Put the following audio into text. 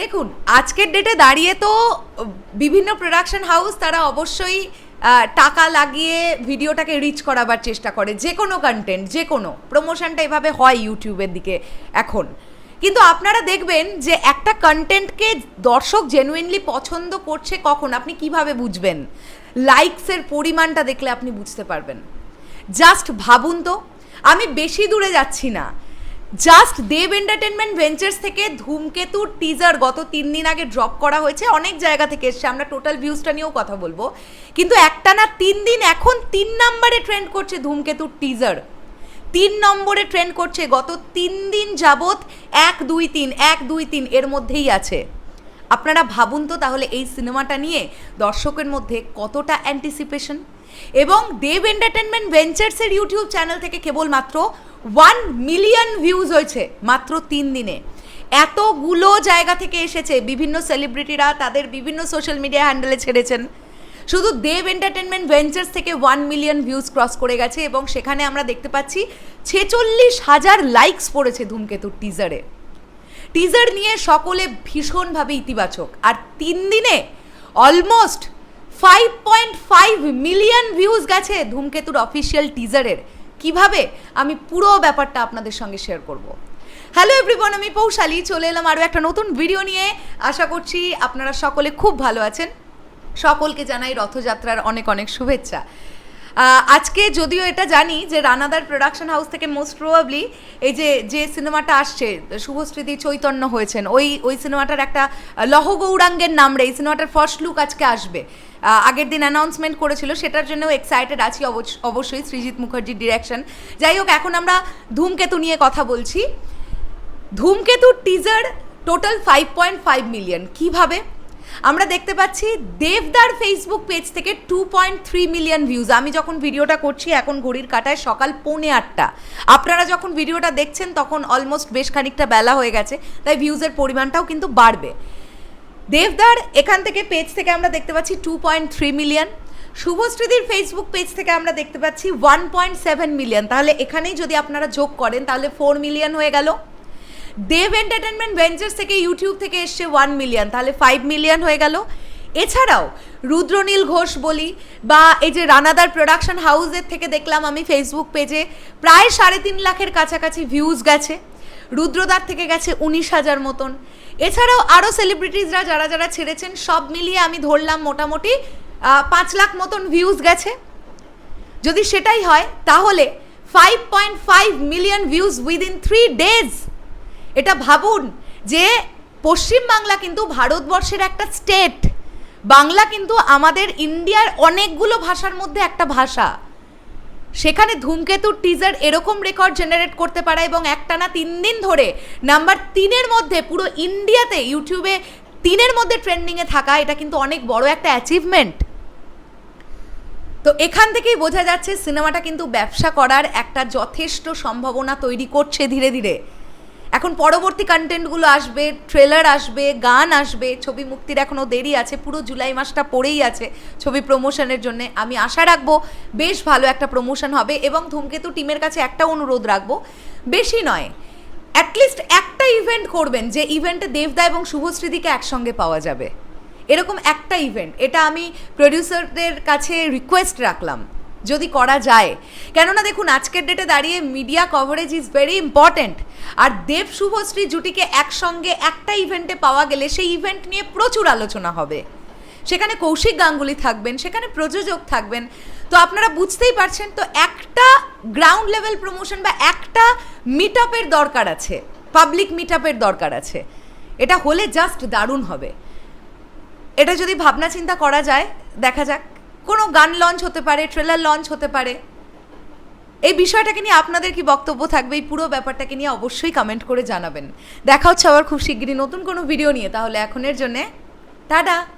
দেখুন, আজকের ডেটে দাঁড়িয়ে তো, বিভিন্ন প্রোডাকশন হাউস তারা অবশ্যই টাকা লাগিয়ে ভিডিওটাকে রিচ করাবার চেষ্টা করে, যে কোনো কন্টেন্ট যে কোনো। প্রমোশনটা এভাবে হয় ইউটিউবের দিকে এখন। কিন্তু আপনারা দেখবেন যে একটা কন্টেন্টকে দর্শক জেনুইনলি পছন্দ করছে কখন, আপনি কীভাবে বুঝবেন? লাইকসের পরিমাণটা দেখলে আপনি বুঝতে পারবেন। জাস্ট ভাবুন তো, আমি বেশি দূরে যাচ্ছি না। জাস্ট দেব এন্টারটেনমেন্ট ভেঞ্চার্স থেকে ধূমকেতুর টিজার গত তিন দিন আগে ড্রপ করা হয়েছে, অনেক জায়গা থেকে এসছে, আমরা টোটাল ভিউজটা নিয়েও কথা বলব। কিন্তু একটা না তিন দিন এখন তিন নম্বরে ট্রেন্ড করছে ধূমকেতুর টিজার। তিন নম্বরে ট্রেন্ড করছে গত তিন দিন যাবৎ এক দুই তিন, এক দুই তিন এর মধ্যেই আছে। আপনারা ভাবুন তো তাহলে এই সিনেমাটা নিয়ে দর্শকের মধ্যে কতটা অ্যান্টিসিপেশন এবং দেব এন্টারটেনমেন্ট ভেঞ্চার্সের ইউটিউব চ্যানেল থেকে কেবলমাত্র ওয়ান মিলিয়ন ভিউজ হয়েছে মাত্র তিন দিনে। এতগুলো জায়গা থেকে এসেছে বিভিন্ন সেলিব্রিটিরা তাদের বিভিন্ন সোশ্যাল মিডিয়া হ্যান্ডেলে ছেড়েছেন। শুধু দেব এন্টারটেনমেন্ট ভেঞ্চার্স থেকে ওয়ান মিলিয়ন ভিউজ ক্রস করে গেছে এবং সেখানে আমরা দেখতে পাচ্ছি ছেচল্লিশ হাজার লাইকস পড়েছে ধূমকেতুর টিজারে টিজার নিয়ে সকলে ভীষণভাবে ইতিবাচক। আর তিন দিনে almost five point five million views গেছে ধূমকেতুর অফিসিয়াল টিজারের কীভাবে? আমি পুরো ব্যাপারটা আপনাদের সঙ্গে শেয়ার করব। হ্যালো এভরিওয়ান আমি পৌশালী। চলে এলাম আরও একটা নতুন ভিডিও নিয়ে। আশা করছি আপনারা সকলে খুব ভালো আছেন। সকলকে জানাই রথযাত্রার অনেক অনেক শুভেচ্ছা। আজকে যদিও এটা জানি যে রানাদার প্রোডাকশন হাউস থেকে মোস্ট প্রবাবলি এই যে যে সিনেমাটা আসছে শুভস্মৃতি চৈতন্য হয়েছেন, ওই ওই সিনেমাটার একটা লহ গৌরাঙ্গের নাম রে, এই সিনেমাটার ফার্স্ট লুক আজকে আসবে। আগের দিন অ্যানাউন্সমেন্ট করেছিল, সেটার জন্যও এক্সাইটেড আছি অবশ্য- অবশ্যই সৃজিৎ মুখার্জির ডিরেকশন যাই হোক, এখন আমরা ধূমকেতু নিয়ে কথা বলছি। ধূমকেতুর teaser total five point five million কীভাবে? আমরা দেখতে পাচ্ছি দেবদার ফেসবুক পেজ থেকে two point three million views আমি যখন ভিডিওটা করছি, এখন ঘড়ির কাটায় সকাল পৌনে আটটা। আপনারা যখন ভিডিওটা দেখছেন, তখন অলমোস্ট বেশ খানিকটা বেলা হয়ে গেছে, তাই ভিউজের পরিমাণটাও কিন্তু বাড়বে। দেবদার এখান থেকে পেজ থেকে আমরা দেখতে পাচ্ছি টু পয়েন্ট থ্রি মিলিয়ন শুভশ্রীদির ফেসবুক পেজ থেকে আমরা দেখতে পাচ্ছি ওয়ান পয়েন্ট সেভেন মিলিয়ন তাহলে এখানেই যদি আপনারা যোগ করেন, তাহলে ফোর মিলিয়ন হয়ে গেল। দেব এন্টারটেনমেন্ট ভেঞ্চার্স থেকে ইউটিউব থেকে এসছে ওয়ান মিলিয়ন তাহলে ফাইভ মিলিয়ন হয়ে গেল। এছাড়াও রুদ্রনীল ঘোষ বলি, বা এই যে রানাদার প্রোডাকশন হাউসের থেকে দেখলাম আমি ফেসবুক পেজে প্রায় সাড়ে তিন লাখের কাছাকাছি ভিউজ গেছে। রুদ্রদার থেকে গেছে উনিশ হাজার মতন। এছাড়াও আরও সেলিব্রিটিসরা যারা যারা ছেড়েছেন, সব মিলিয়ে আমি ধরলাম মোটামুটি পাঁচ লাখ মতন ভিউজ গেছে। যদি সেটাই হয়, তাহলে five point five million views within three days এটা ভাবুন যে পশ্চিমবাংলা কিন্তু ভারতবর্ষের একটা স্টেট বাংলা কিন্তু আমাদের ইন্ডিয়ার অনেকগুলো ভাষার মধ্যে একটা ভাষা। সেখানে ধূমকেতুর টিজার এরকম রেকর্ড জেনারেট করতে পারে এবং একটানা তিন দিন ধরে নাম্বার তিনের মধ্যে পুরো ইন্ডিয়াতে ইউটিউবে তিনের মধ্যে ট্রেন্ডিংয়ে থাকা এটা কিন্তু অনেক বড় একটা অ্যাচিভমেন্ট তো এখান থেকেই বোঝা যাচ্ছে সিনেমাটা কিন্তু ব্যবসা করার একটা যথেষ্ট সম্ভাবনা তৈরি করছে ধীরে ধীরে। এখন পরবর্তী কন্টেন্টগুলো আসবে ট্রেলার আসবে, গান আসবে, ছবি মুক্তির এখনও দেরি আছে, পুরো জুলাই মাসটা পড়েই আছে ছবি প্রমোশনের জন্য। আমি আশা রাখব বেশ ভালো একটা প্রমোশন হবে এবং ধূমকেতু টিমের কাছে একটা অনুরোধ রাখব, বেশি নয় অ্যাটলিস্ট একটা ইভেন্ট করবেন যে ইভেন্টে দেবদা এবং শুভশ্রীদিকে একসঙ্গে পাওয়া যাবে। এরকম একটা ইভেন্ট এটা আমি প্রডিউসারদের কাছে রিকোয়েস্ট রাখলাম। যদি করা যায়। কেননা দেখুন, আজকের ডেটে দাঁড়িয়ে media coverage is very important আর দেব শুভশ্রী জুটিকে একসঙ্গে একটা ইভেন্টে পাওয়া গেলে সেই ইভেন্ট নিয়ে প্রচুর আলোচনা হবে। সেখানে কৌশিক গাঙ্গুলি থাকবেন, সেখানে প্রযোজক থাকবেন। তো আপনারা বুঝতেই পারছেন, তো একটা গ্রাউন্ড লেভেল প্রমোশন বা একটা মিট আপের দরকার আছে। পাবলিক মিট আপের দরকার আছে। এটা হলে জাস্ট দারুণ হবে। এটা যদি ভাবনা চিন্তা করা যায়, দেখা যাক। কোনো গান লঞ্চ হতে পারে ট্রেলার লঞ্চ হতে পারে। এই বিষয়টাকে নিয়ে আপনাদের কি বক্তব্য থাকবে? এই পুরো ব্যাপারটাকে নিয়ে অবশ্যই কমেন্ট করে জানাবেন। দেখা হচ্ছে আবার খুব শিগগিরই নতুন কোনো ভিডিও নিয়ে। তাহলে এখনের জন্যে, টাটা!